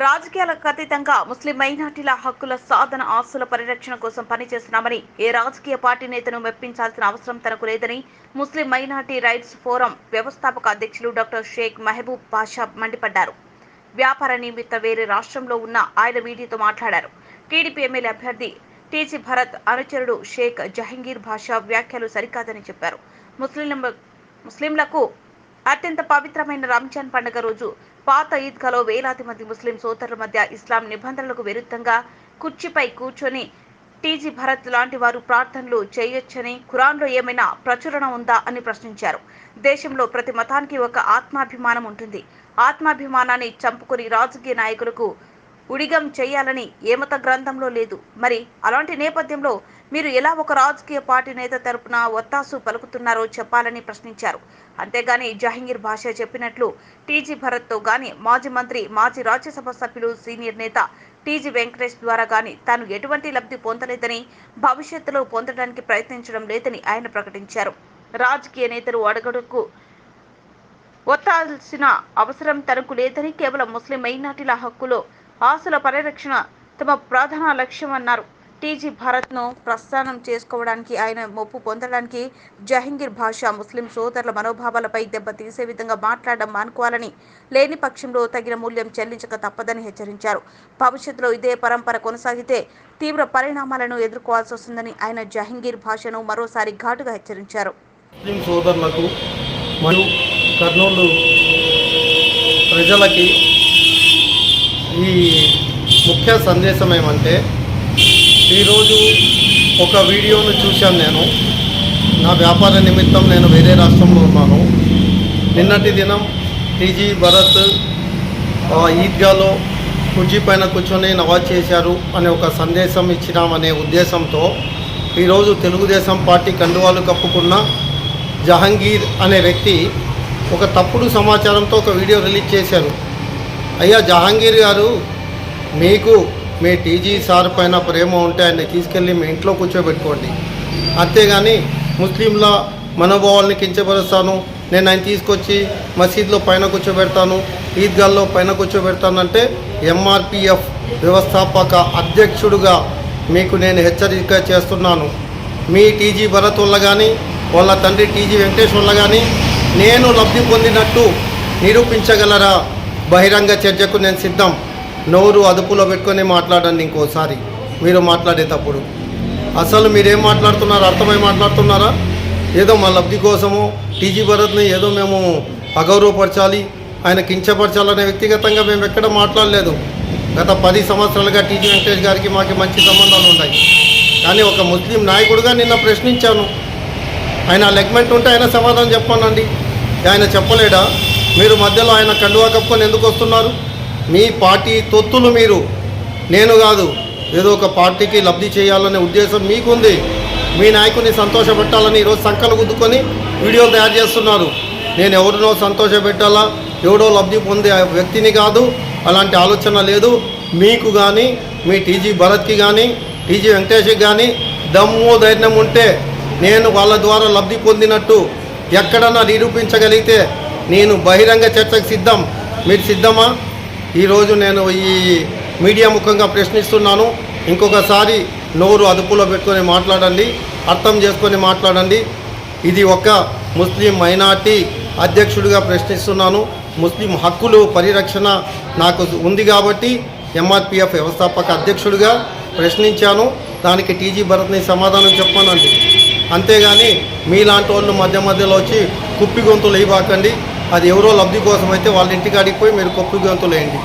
రాజకీయాలకు అతీతంగా ముస్లిం మైనార్టీల హక్కుల సాధన ఆస్తుల పరిరక్షణ కోసం పనిచేస్తున్నామని ఏ రాజకీయ పార్టీ నేతను మెప్పించాల్సిన అవసరం తనకు లేదని ముస్లిం మైనార్టీ రైట్స్ ఫోరం వ్యవస్థాపక అధ్యక్షులు డాక్టర్ షేక్ మహబూబ్ బాషా మండిపడ్డారు. వ్యాపార నిమిత్తం వేరే రాష్ట్రంలో ఉన్న ఆయన మీడియాతో మాట్లాడారు. టీడీపీ ఎమ్మెల్యే అభ్యర్థి టీజీ భరత్ అనుచరుడు షేక్ జహంగీర్ భాషా వ్యాఖ్యలు సరికాదని చెప్పారు. ముస్లింల ముస్లింలకు అత్యంత పవిత్రమైన రంజాన్ పండుగ రోజు పాత ఈద్గాలో వేలాది మంది ముస్లిం సోదరుల మధ్య ఇస్లాం నిబంధనలకు విరుద్ధంగా కుర్చీపై కూర్చొని టీజీ భరత్ లాంటి వారు ప్రార్థనలు చేయొచ్చని ఖురాన్లో ఏమైనా ప్రచురణ ఉందా అని ప్రశ్నించారు. దేశంలో ప్రతి మతానికి ఒక ఆత్మాభిమానం ఉంటుంది. ఆత్మాభిమానాన్ని చంపుకొని రాజకీయ నాయకులకు ఉడిగం చేయాలని ఏమత గ్రంథంలో లేదు. మరి అలాంటి నేపథ్యంలో మీరు ఎలా ఒక రాజకీయ పార్టీ నేత తరపున ఒత్తాసు పలుకుతున్నారో చెప్పాలని ప్రశ్నించారు. అంతేగాని జహంగీర్ భాష చెప్పినట్లు టీజీ భరత్తో గాని మాజీ మంత్రి మాజీ రాజ్యసభ సభ్యులు సీనియర్ నేత టీజీ వెంకటేష్ ద్వారా గాని తాను ఎటువంటి లబ్ధి పొందలేదని భవిష్యత్తులో పొందడానికి ప్రయత్నించడం లేదని ఆయన ప్రకటించారు. రాజకీయ నేతలు అడగడుకు ఒత్తాల్సిన అవసరం తనకు లేదని కేవలం ముస్లిం మైనార్టీల హక్కులో ఆస్తుల పరిరక్షణ తమ ప్రధాన లక్ష్యమన్నారు టీజీ భారత్ను ప్రస్థానం చేసుకోవడానికి ఆయన మొప్పు పొందడానికి జహంగీర్ భాష ముస్లిం సోదరుల మనోభావాలపై దెబ్బతీసే విధంగా మాట్లాడడం మానుకోవాలని లేని పక్షంలో తగిన మూల్యం చెల్లించక తప్పదని హెచ్చరించారు. భవిష్యత్తులో ఇదే పరంపర కొనసాగితే తీవ్ర పరిణామాలను ఎదుర్కోవాల్సి వస్తుందని ఆయన జహంగీర్ భాషను మరోసారి ఘాటుగా హెచ్చరించారు. ముస్లిం సోదరులకు మరియు కర్నూలు ప్రజలకి ఈ ముఖ్య సందేశం ఏమంటే ఈరోజు ఒక వీడియోను చూశాను నేను. నా వ్యాపార నిమిత్తం నేను వేరే రాష్ట్రంలో ఉన్నాను. నిన్నటి దినం టీజీ భరత్ ఈద్గాలో కుర్జీ పైన కూర్చొని నవాజ్ చేశారు అనే ఒక సందేశం ఇచ్చినామనే ఉద్దేశంతో ఈరోజు తెలుగుదేశం పార్టీ కండువాలు కప్పుకున్న జహంగీర్ అనే వ్యక్తి ఒక తప్పుడు సమాచారంతో ఒక వీడియో రిలీజ్ చేశారు. అయ్యా జహాంగీర్ గారు మీకు మీ టీజీ సార్ పైన ప్రేమ ఉంటే ఆయన్ని తీసుకెళ్ళి మీ ఇంట్లో కూర్చోబెట్టుకోండి. అంతేగాని ముస్లింల మనోభావాల్ని కించపరుస్తాను. నేను ఆయన తీసుకొచ్చి మసీద్లో పైన కూర్చోబెడతాను ఈద్గాల్లో పైన కూర్చోబెడతానంటే ఎంఆర్పిఎఫ్ వ్యవస్థాపక అధ్యక్షుడుగా మీకు నేను హెచ్చరిక చేస్తున్నాను. మీ టీజీ భరత్ వల్ల కానీ వాళ్ళ తండ్రి టీజీ వెంకటేష్ వల్ల కానీ నేను లబ్ధి పొందినట్టు నిరూపించగలరా? బహిరంగ చర్చకు నేను సిద్ధం. నోరు అదుపులో పెట్టుకొని మాట్లాడండి ఇంకోసారి. మీరు మాట్లాడేటప్పుడు. అసలు మీరేం మాట్లాడుతున్నారు? అర్థమై మాట్లాడుతున్నారా? ఏదో మా లబ్ధి కోసము టీజీ భరత్ని ఏదో మేము అగౌరవపరచాలి ఆయన కించపరచాలనే వ్యక్తిగతంగా మేము ఎక్కడ మాట్లాడలేదు. గత పది సంవత్సరాలుగా టీజీ వెంకటేష్ గారికి మాకు మంచి సంబంధాలు ఉన్నాయి. కానీ ఒక ముస్లిం నాయకుడుగా నిన్న ప్రశ్నించాను. ఆయన లెగ్మెంట్ ఉంటే ఆయన సమాధానం చెప్పానండి. ఆయన చెప్పలేడా? మీరు మధ్యలో ఆయన కండువా కప్పుకొని ఎందుకు వస్తున్నారు? మీ పార్టీ తొత్తులు మీరు. నేను కాదు ఏదో ఒక పార్టీకి లబ్ధి చేయాలనే ఉద్దేశం మీకుంది. మీ నాయకుని సంతోషపెట్టాలని ఈరోజు సంకలు గుద్దుకొని వీడియోలు తయారు చేస్తున్నారు. నేను ఎవరినో సంతోషపెట్టాలా? ఎవడో లబ్ధి పొందే వ్యక్తిని కాదు. అలాంటి ఆలోచన లేదు. మీకు కానీ మీ టీజీ భరత్కి కానీ టీజీ వెంకటేష్కి కానీ దమ్ము ధైర్యం ఉంటే నేను వాళ్ళ ద్వారా లబ్ధి పొందినట్టు ఎక్కడన్నా నిరూపించగలిగితే నేను బహిరంగ చర్చకు సిద్ధం. మీరు సిద్ధమా? ఈరోజు నేను ఈ మీడియా ముఖంగా ప్రశ్నిస్తున్నాను. ఇంకొకసారి నోరు అదుపులో పెట్టుకొని మాట్లాడండి. అర్థం చేసుకొని మాట్లాడండి. ఇది ఒక ముస్లిం మైనార్టీ అధ్యక్షుడిగా ప్రశ్నిస్తున్నాను. ముస్లిం హక్కులు పరిరక్షణ నాకు ఉంది కాబట్టి ఎంఆర్పిఎఫ్ వ్యవస్థాపక అధ్యక్షుడిగా ప్రశ్నించాను. దానికి టీజీ భరత్ని సమాధానం చెప్పానండి. అంతేగాని మీలాంటి వాళ్ళు మధ్య మధ్యలో వచ్చి కుప్పి గొంతులు ఇవ్వకండి అది ఎవరో లబ్ధి కోసం అయితే వాళ్ళ ఇంటికి అడిగిపోయి మీరు కుప్పి గొంతులు వేయండి